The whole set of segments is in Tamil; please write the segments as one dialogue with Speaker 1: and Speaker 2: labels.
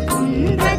Speaker 1: குன்றம்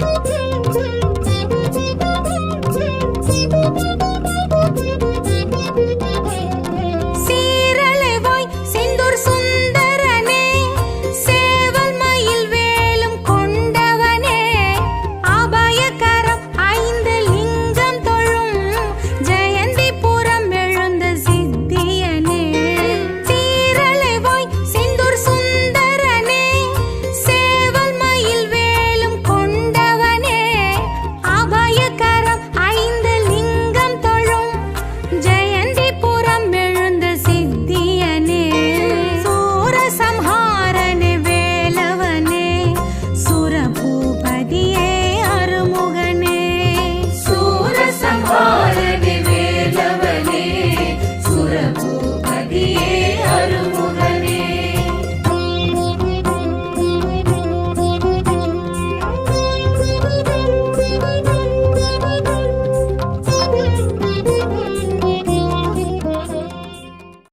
Speaker 1: Música